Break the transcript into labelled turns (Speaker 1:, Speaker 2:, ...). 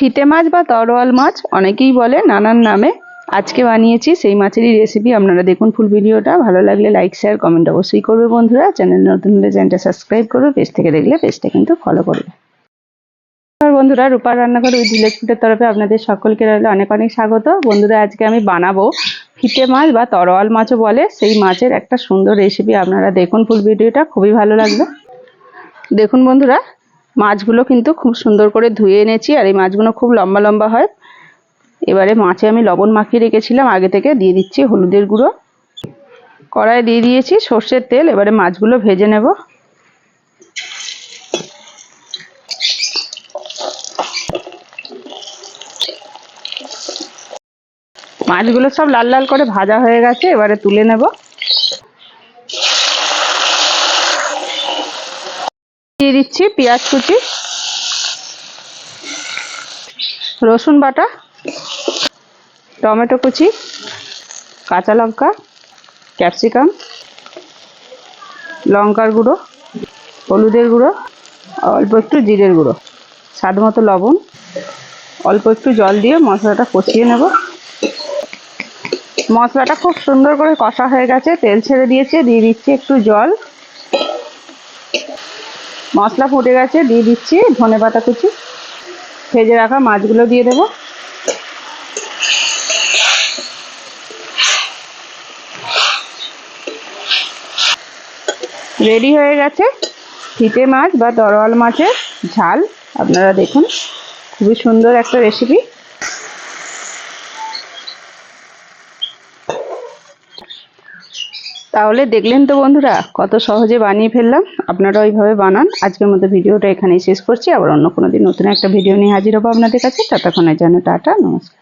Speaker 1: ফিতে মাছ বা তরোয়াল মাছ, অনেকেই বলে নানান নামে। আজকে বানিয়েছি সেই মাছেরই রেসিপি আপনারা দেখুন ফুল ভিডিওটা। ভালো লাগলে লাইক শেয়ার কমেন্ট অবশ্যই করবে বন্ধুরা। চ্যানেল নতুন হলে চ্যানেলটা সাবস্ক্রাইব করবে। পেজ থেকে দেখলে পেজটা কিন্তু ফলো করবে। বন্ধুরা, রূপার রান্নাঘর উইথ ফুডের তরফে আপনাদের সকলকে রইল অনেক অনেক স্বাগত। বন্ধুরা, আজকে আমি বানাবো ফিটে মাছ বা তরোয়াল মাছও বলে। সেই মাছের একটা সুন্দর রেসিপি আপনারা দেখুন ফুল ভিডিওটা। খুবই ভালো লাগবে। দেখুন বন্ধুরা মাছগুলো কিন্তু খুব সুন্দর করে ধুয়ে এনেছি, আর এই মাছগুলো খুব লম্বা লম্বা হয়। এবারে মাছে আমি লবণ মাখিয়ে রেখেছিলাম, আগে থেকে দিয়ে দিচ্ছি হলুদের গুঁড়ো। কড়াই দিয়ে দিয়েছি সর্ষের তেল, এবারে মাছগুলো ভেজে নেব। মাছগুলো সব লাল লাল করে ভাজা হয়ে গেছে, এবারে তুলে নেব। দিয়ে দিচ্ছি পেঁয়াজ কুচি, রসুন বাটা, টমেটো কুচি, কাঁচা লঙ্কা, ক্যাপসিকাম, লঙ্কার গুঁড়ো, হলুদের গুঁড়ো, অল্প একটু জিরের গুঁড়ো, স্বাদ মতো লবণ, অল্প একটু জল দিয়ে মশলাটা কষিয়ে নেব। মশলাটা খুব সুন্দর করে কষা হয়ে গেছে, তেল ছেড়ে দিয়েছে, দিয়ে দিচ্ছি একটু জল। মশলা ফুটে গেছে, দিয়ে দিচ্ছি ধনে পাতা কুচি। ভেজে রাখা মাছগুলো দিয়ে দেব। রেডি হয়ে গেছে ফিতে মাছ বা তরোয়াল মাছের ঝাল। আপনারা দেখুন, খুবই সুন্দর একটা রেসিপি তাহলে দেখলেন তো বন্ধুরা, কত সহজে বানিয়ে ফেললাম। আপনারা ওইভাবে বানান। আজকের মতো ভিডিওটা এখানেই শেষ করছি। আবার অন্য কোনো দিন নতুন একটা ভিডিও নিয়ে হাজির হব আপনাদের কাছে। ততক্ষণের জন্য টাটা, নমস্কার।